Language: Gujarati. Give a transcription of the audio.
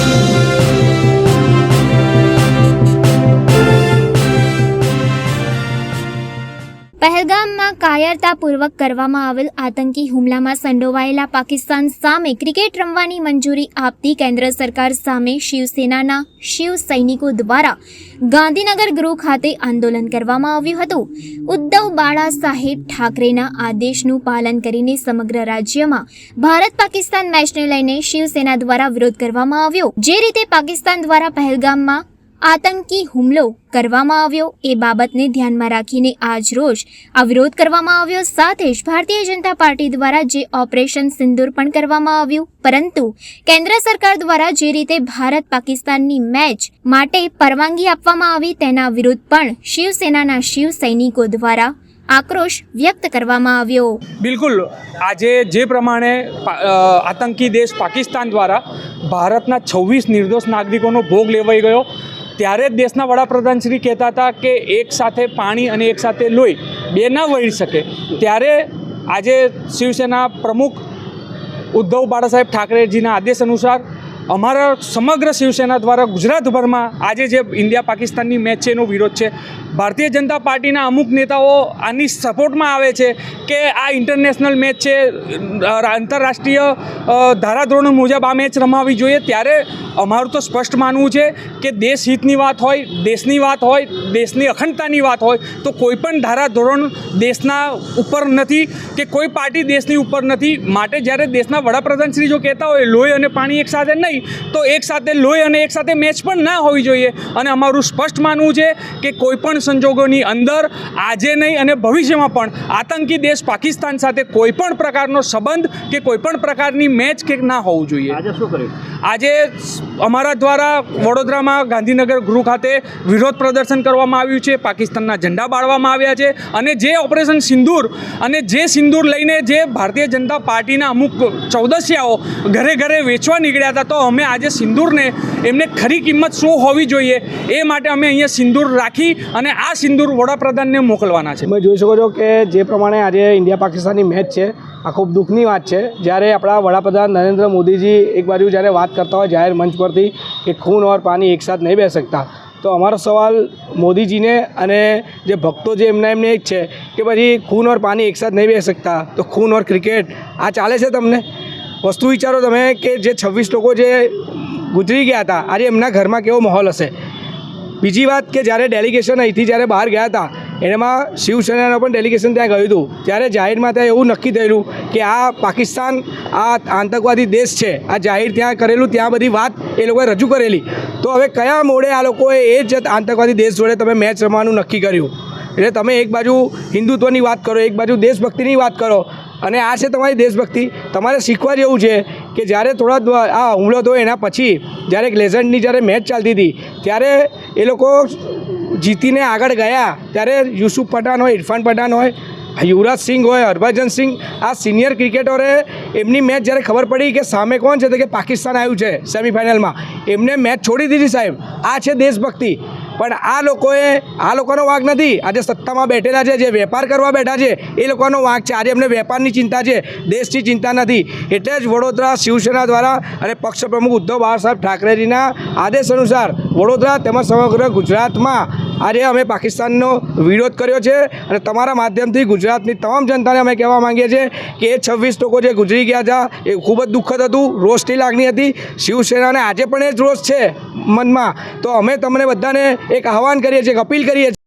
Thank you. પહેલગામમાં કાયરતાપૂર્વક કરવામાં આવેલ આતંકી હુમલામાં સંડોવાયેલા પાકિસ્તાન સામે ક્રિકેટ રમવાની મંજૂરી આપતી કેન્દ્ર સરકાર સામે શિવસેનાના શિવ સૈનિકો દ્વારા ગાંધીનગર ગૃહ ખાતે આંદોલન કરવામાં આવ્યું હતું. ઉદ્ધવ બાળા સાહેબ ઠાકરેના આદેશનું પાલન કરીને સમગ્ર રાજ્યમાં ભારત પાકિસ્તાન મેચને લઈને શિવસેના દ્વારા વિરોધ કરવામાં આવ્યો. જે રીતે પાકિસ્તાન દ્વારા પહેલગામમાં આતંકી હુમલો કરવામાં આવ્યો. એ બાબતને ધ્યાનમાં રાખીને આજ રોજ આ વિરોધ કરવામાં આવ્યો. સાથે જ ભારતીય જનતા પાર્ટી દ્વારા જે ઓપરેશન સિંદૂર પણ કરવામાં આવ્યું. પરંતુ કેન્દ્ર સરકાર દ્વારા જે રીતે ભારત પાકિસ્તાનની મેચ માટે પરવાનગી આપવામાં આવી તેના વિરુદ્ધ પણ શિવસેનાના શિવ સૈનિકો દ્વારા આક્રોશ વ્યક્ત કરવામાં આવ્યો. બિલકુલ. આજે જે પ્રમાણે આતંકી દેશ પાકિસ્તાન દ્વારા ભારતના છવ્વીસ નિર્દોષ નાગરિકોનો ભોગ લેવાઈ ગયો. ત્યારે જ દેશના વડાપ્રધાન શ્રી કહેતા હતા કે એક સાથે પાણી અને એક સાથે લોહી બે ના વળી શકે. ત્યારે આજે શિવસેના પ્રમુખ ઉદ્ધવ બાળાસાહેબ ઠાકરેજીના આદેશ અનુસાર અમારા સમગ્ર શિવસેના દ્વારા ગુજરાતભરમાં આજે જે ઇન્ડિયા પાકિસ્તાનની મેચ છે એનો વિરોધ છે. ભારતીય જનતા પાર્ટીના અમુક નેતાઓ આની સપોર્ટમાં આવે છે કે આ ઇન્ટરનેશનલ મેચ છે આંતરરાષ્ટ્રીય ધારાધોરણ મુજબ આ મેચ રમાવી જોઈએ. ત્યારે અમારું તો સ્પષ્ટ માનવું છે કે દેશ હિતની વાત હોય, દેશની વાત હોય, દેશની અખંડતાની વાત હોય, તો કોઈપણ ધારાધોરણ દેશના ઉપર નથી કે કોઈ પાર્ટી દેશની ઉપર નથી. માટે જ્યારે દેશના વડાપ્રધાન શ્રી જો કહેતા હોય, લોહી અને પાણી એક સાથે નહીં તો એક સાથે લોહી અને એક સાથે મેચ પણ ના હોવી જોઈએ. અને અમારું સ્પષ્ટ માનવું છે કે કોઈપણ સંજોગોની અંદર આજે નહીં અને ભવિષ્યમાં પણ આતંકી દેશ પાકિસ્તાન સાથે કોઈ પણ પ્રકારનો સંબંધ કે કોઈ પણ પ્રકારની મેચ કે ના હોવું જોઈએ. આજે શું કર્યું? આજે અમારા દ્વારા વડોદરામાં ગાંધીનગર ગૃહ ખાતે વિરોધ પ્રદર્શન કરવામાં આવ્યું છે પાકિસ્તાનના ઝંડા બાળવામાં આવ્યા છે અને જે ઓપરેશન સિંદૂર અને જે સિંદૂર લઈને જે ભારતીય જનતા પાર્ટીના અમુક ચૌદસિયાઓ ઘરે ઘરે વેચવા નીકળ્યા હતા તો અમે આજે સિંદૂરને એમને ખરી કિંમત શું હોવી જોઈએ એ માટે અમે અહીંયા સિંદૂર રાખી અને આ સિંદૂર વડાપ્રધાનને મોકલવાના છે. તમે જોઈ શકો છો કે જે પ્રમાણે આજે ઇન્ડિયા પાકિસ્તાનની મેચ છે, આ ખૂબ દુઃખની વાત છે. જ્યારે આપણા વડાપ્રધાન નરેન્દ્ર મોદીજી એક બાજુ જ્યારે વાત કરતા હોય જાહેર મંચ પરથી કે ખૂન ઓર પાણી એકસાથ નહીં બેસી શકતા, તો અમારો સવાલ મોદીજીને અને જે ભક્તો જે એમના એમને એક છે કે પછી ખૂન ઓર પાણી એકસાથ નહીં બેસી શકતા, તો ખૂન ઓર ક્રિકેટ આ ચાલે છે તમને? વસ્તુ વિચારો તમે કે જે છવ્વીસ લોકો જે ગુજરી ગયા હતા, આજે એમના ઘરમાં કેવો માહોલ હશે? બીજી વાત કે જ્યારે ડેલિગેશન અહીંથી જ્યારે બહાર ગયા હતા એમાં શિવસેનાનું પણ ડેલિગેશન ત્યાં ગયું હતું. ત્યારે જાહેરમાં ત્યાં એવું નક્કી થયેલું કે આ પાકિસ્તાન, આ આતંકવાદી દેશ છે, આ જાહેર ત્યાં કરેલું, ત્યાં બધી વાત એ લોકોએ રજૂ કરેલી. તો હવે કયા મોડે આ લોકોએ એ જ આતંકવાદી દેશ જોડે તમે મેચ રમવાનું નક્કી કર્યું? એટલે તમે એક બાજુ હિન્દુત્વની વાત કરો, એક બાજુ દેશભક્તિની વાત કરો અને આ છે તમારી દેશભક્તિ. તમારે શીખવા જેવું છે કે જ્યારે થોડા આ હુમલો થયો એના પછી, જ્યારે એક લેઝન્ડની જ્યારે મેચ ચાલતી હતી, ત્યારે એ લોકો જીતીને આગળ ગયા. ત્યારે યુસુફ પઠાણ હોય, ઇરફાન પઠાણ હોય, યુવરાજ સિંઘ હોય હરભજન સિંહ આ સિનિયર ક્રિકેટરે એમની મેચ જ્યારે ખબર પડી કે સામે કોણ છે, તો કે પાકિસ્તાન આવ્યું છે સેમિફાઇનલમાં એમને મેચ છોડી દીધી સાહેબ. આ છે દેશભક્તિ. પણ આ લોકોએ, આ લોકોનો વાંક નથી. આજે સત્તામાં બેઠેલા છે, જે વેપાર કરવા બેઠા છે, એ લોકોનો વાંક છે. આજે એમને વેપારની ચિંતા છે, દેશની ચિંતા નથી. એટલે જ વડોદરા શિવસેના દ્વારા અને પક્ષ પ્રમુખ ઉદ્ધવ બાળાસાહેબ ઠાકરેજીના આદેશ અનુસાર વડોદરા તેમજ સમગ્ર ગુજરાતમાં આજે અમે પાકિસ્તાનનો વિરોધ કર્યો છે અને તમારા માધ્યમથી ગુજરાતની તમામ જનતાને અમે કહેવા માંગીએ છીએ કે એ છવ્વીસ લોકો જે ગુજરી ગયા હતા, એ ખૂબ જ દુઃખદ હતું, રોષની લાગણી હતી. શિવસેનાને આજે પણ એ જ રોષ છે મનમાં. તો અમે તમને બધાને એક આહવાન કરીએ છીએ, એક અપીલ કરીએ છીએ.